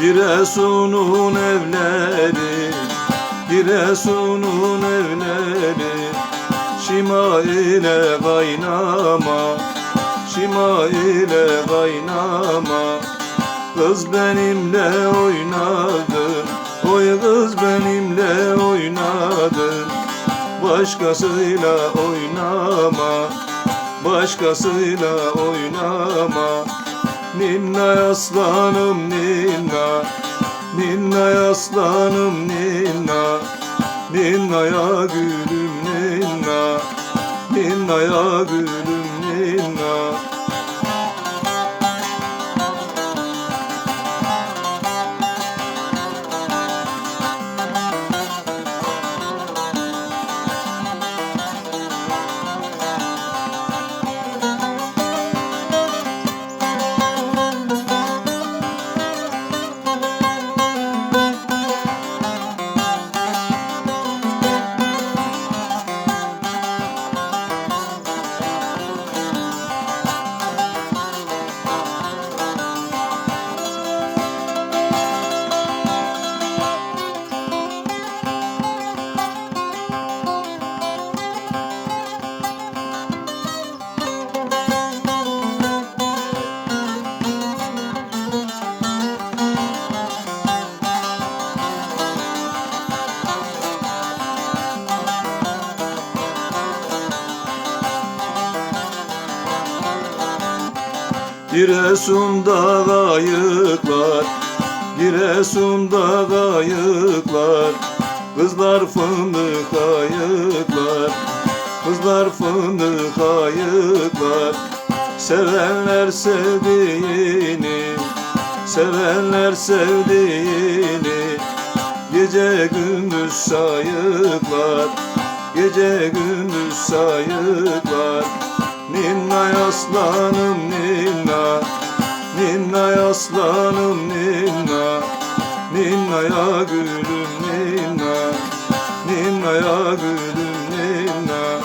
Giresun'un evleri Giresun'un evleri. Şima ile kaynama Şima ile kaynama. Kız benimle oynadın Oy kız benimle oynadın Başkasıyla oynama Başkasıyla oynama Ninna aslanım ninna. Ninna aslanım ninna. Ninnaya gülüm ninna. Ninnaya gülüm ninna Giresun'da kayıklar Giresun'da kayıklar. Kızlar fındık kayıklar Kızlar fındık kayıklar. Sevenler sevdiğini Sevenler sevdiğini. Gece gündüz sayıklar Gece gündüz sayıklar Ninna aslanım ninna Ninna aslanım ninna Ninna ya gülüm ninna Ninna ya gülüm ninna